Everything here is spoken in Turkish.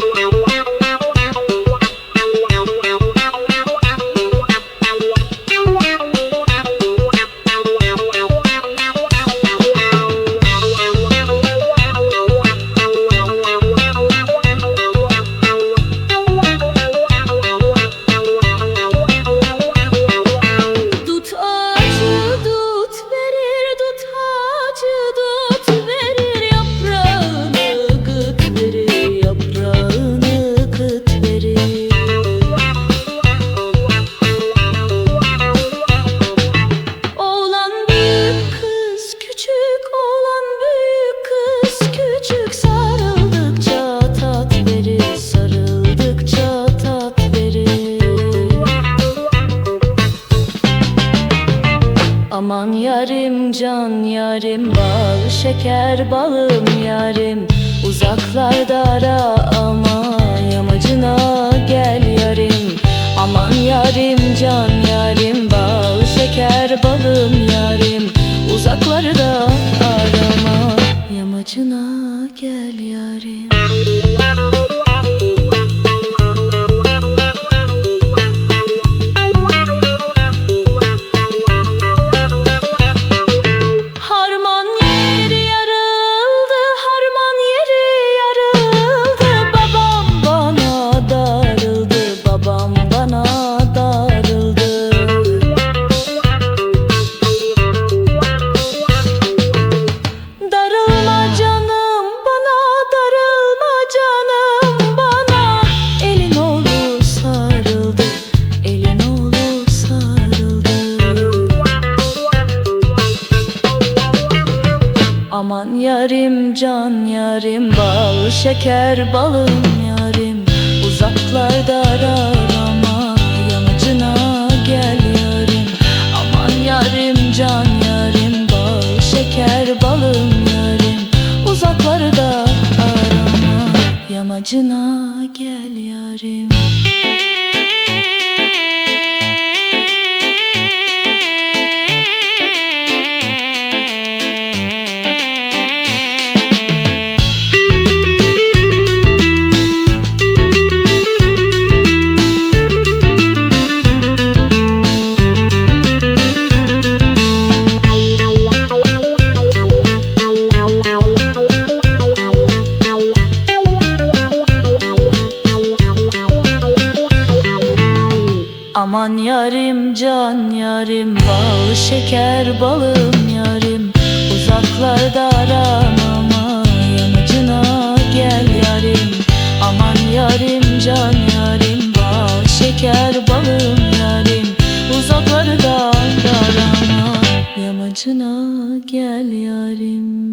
Thank you. Aman yarim can yarim bal şeker balım yarim. Uzaklarda ara ama yamacına gel yarim. Aman yarim can yarim bal şeker balım yarim. Uzaklarda arama yamacına gel yarim Aman yarim can yarim bal şeker balım yarim. Uzaklarda arama yanıcına gel yarim. Aman yarim can yarim bal şeker balım yarim. Uzaklarda arama yamacına gel yarim Aman yarim can yarim bal şeker balım yarim. Uzaklarda aramama yanıcına gel yarim. Aman yarim can yarim bal şeker balım yarim. Uzaklarda arama yamacına gel yarim